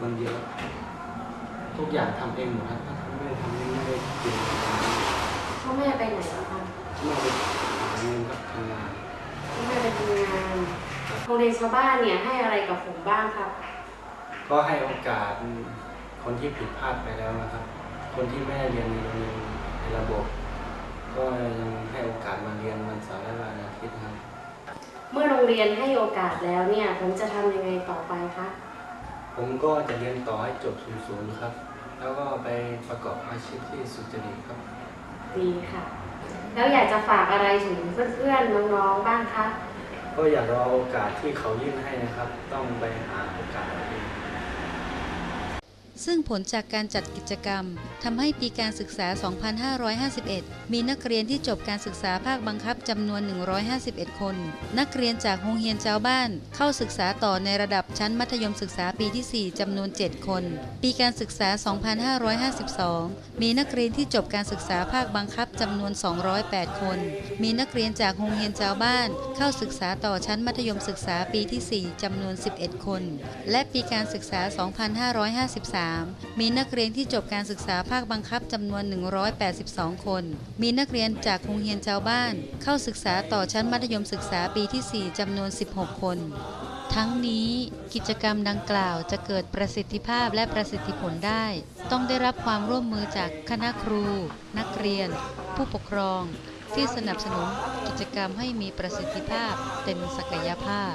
คนเดียวทุกอย่างทำเองหมดครับถ้าไม่ได้ทำเองไม่ได้กินพ่อแม่ไปไหนแล้วคะไม่ได้หาเงินครับทำงานพ่อแม่ไปทำงานโรงเรียนชาวบ้านเนี่ยให้อะไรกับผมบ้างครับ ก็ให้โอกาสคนที่ผิดพลาดไปแล้วนะครับ คนที่ไม่ได้เรียนในโรงเรียนในระบบ ก็ยังให้โอกาสมาเรียนวันเสาร์และวันอาทิตย์ครับ เมื่อโรงเรียนให้โอกาสแล้วเนี่ยผมจะทำยังไงต่อไปคะ ผมก็จะเรียนต่อให้จบสูงๆครับ แล้วก็ไปประกอบอาชีพที่สุจริตครับ ดีค่ะ แล้วอยากจะฝากอะไรถึงเพื่อนๆน้องๆบ้างคะก็อย่ารอโอกาสที่เขายื่นให้นะครับ ต้องไปหาโอกาสเอาเอง ซึ่งผลจากการจัดกิจกรรมทำให้ปีการศึกษา 2551 มีนักเรียนที่จบการศึกษาภาคบังคับจำนวน 151 คน นักเรียนจากโรงเรียนชาบ้าน เข้าศึกษาต่อในระดับชั้นมัธยมศึกษาปีที่ 4จำนวน 7 คน ปีการศึกษา 2552 มีนักเรียนที่จบการศึกษาภาคบังคับจำนวน 208 คน มีนักเรียนจากโรงเรียนชาบ้าน เข้าศึกษาต่อชั้นมัธยมศึกษาปีที่ 4จำนวน 11 คน และปีการศึกษา 2553มีนักเรียนที่จบการศึกษาภาคบังคับจำนวน 182 คน มีนักเรียนจากโรงเรียนชาวบ้าน เข้าศึกษาต่อชั้นมัธยมศึกษาปีที่ 4จำนวน 16 คน ทั้งนี้กิจกรรมดังกล่าวจะเกิดประสิทธิภาพและประสิทธิผลได้ ต้องได้รับความร่วมมือจากคณะครู นักเรียน ผู้ปกครอง ที่สนับสนุนกิจกรรมให้มีประสิทธิภาพเต็มศักยภาพ